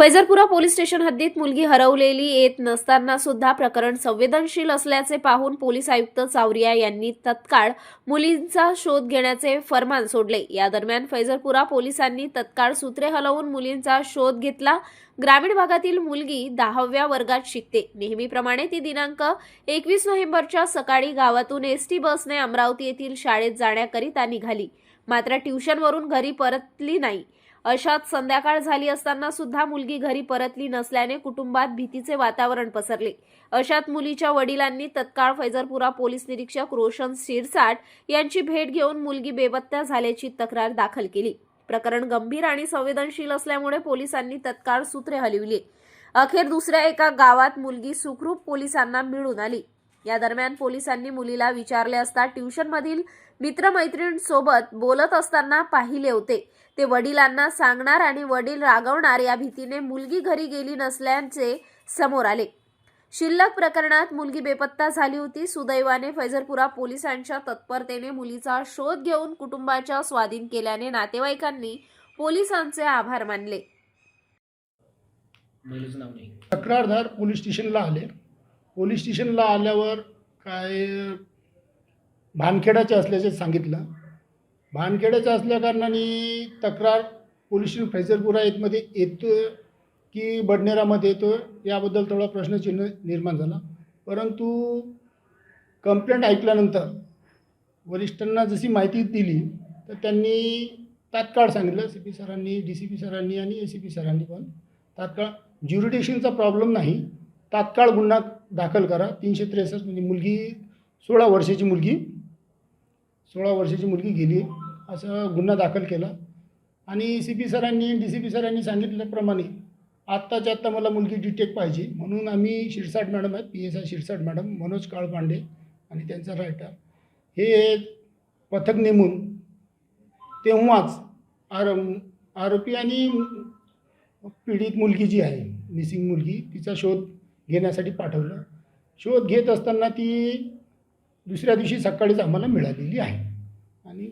फैजरपुरा police station हद्दीत मुलगी हरवलेली येत नसताना सुद्धा प्रकरण संवेदनशील असल्याचे पाहून पोलीस आयुक्त चावरिया यांनी तत्काळ मुलींचा शोध घेण्याचे फरमान सोडले. या दरम्यान फैजरपुरा पोलिसांनी तत्काळ सूत्रे हलवून मुलींचा शोध घेतला. ग्रामीण भागातील मुलगी दहाव्या वर्गात शिकते. नेहमीप्रमाणे ती दिनांक एकवीस नोव्हेंबरच्या सकाळी गावातून एस टी बसने अमरावती येथील शाळेत जाण्याकरिता निघाली. मात्र ट्युशनवरून घरी परतली नाही. अशात संध्याकाळ झाली असताना सुद्धा मुलगी घरी परतली नसल्याने कुटुंबात भीतीचे वातावरण पसरले. अशात मुलीच्या वडिलांनी तत्काळ फैजरपुरा पोलीस निरीक्षक रोशन शिरसाट यांची भेट घेऊन मुलगी बेपत्ता झाल्याची तक्रार दाखल केली. प्रकरण गंभीर आणि संवेदनशील असल्यामुळे पोलिसांनी तत्काळ सूत्रे हलविली. अखेर दुसऱ्या एका गावात मुलगी सुखरूप पोलिसांना मिळून आली. या दरम्यान पोलिसांनी मुलीला विचारले असता ट्युशनमधील मित्रमैत्रिणींसोबत बोलत असताना पाहिले होते. ते वडिलांना सांगणार आणि वडील रागवणार या भीतीने मुलगी घरी गेली नसल्याचे समोर आले. शिल्लक प्रकरणात मुलगी बेपत्ता झाली होती. सुदैवाने फैजरपुरा पोलिसांच्या तत्परतेने मुलीचा शोध घेऊन कुटुंबाच्या स्वाधीन केल्याने नातेवाईकांनी पोलिसांचे आभार मानले. तक्रारदार पोलीस स्टेशनला आले. पोलीस स्टेशनला आल्यावर काय भानखेड्याचे असल्याचे सांगितलं. भानखेड्याचं असल्याकारणाने तक्रार पोलीस स्टेशन फैजलपुरा येतमध्ये येतो की बडनेरामध्ये येतो याबद्दल थोडा प्रश्नचिन्ह निर्माण झाला. परंतु कंप्लेंट ऐकल्यानंतर वरिष्ठांना जशी माहिती दिली तर त्यांनी तात्काळ सांगितलं. सी पी सरांनी डी सी पी सरांनी आणि ए सी पी सरांनी पण तात्काळ. ज्युरिडिक्शनचा प्रॉब्लेम नाही. तात्काळ गुन्हा दाखल करा. तीनशे त्रेसष्ट म्हणजे मुलगी सोळा वर्षाची मुलगी सोळा वर्षाची मुलगी गेली. असं गुन्हा दाखल केला. आणि सी पी सरांनी डी सी पी सरांनी सांगितल्याप्रमाणे आत्ताच्या आत्ता मला मुलगी डिटेक्ट पाहिजे. म्हणून आम्ही शिरसाट मॅडम आहेत P S I Shirsat madam Manoj Kalpande आणि त्यांचा रायटर. हे पथक नेमून तेव्हाच आर आरोपी आणि पीडित मुलगी जी आहे मिसिंग मुलगी तिचा शोध घेण्यासाठी पाठवलं. शोध घेत असताना ती दुसऱ्या दिवशी सकाळीच आम्हाला मिळालेली आहे. आणि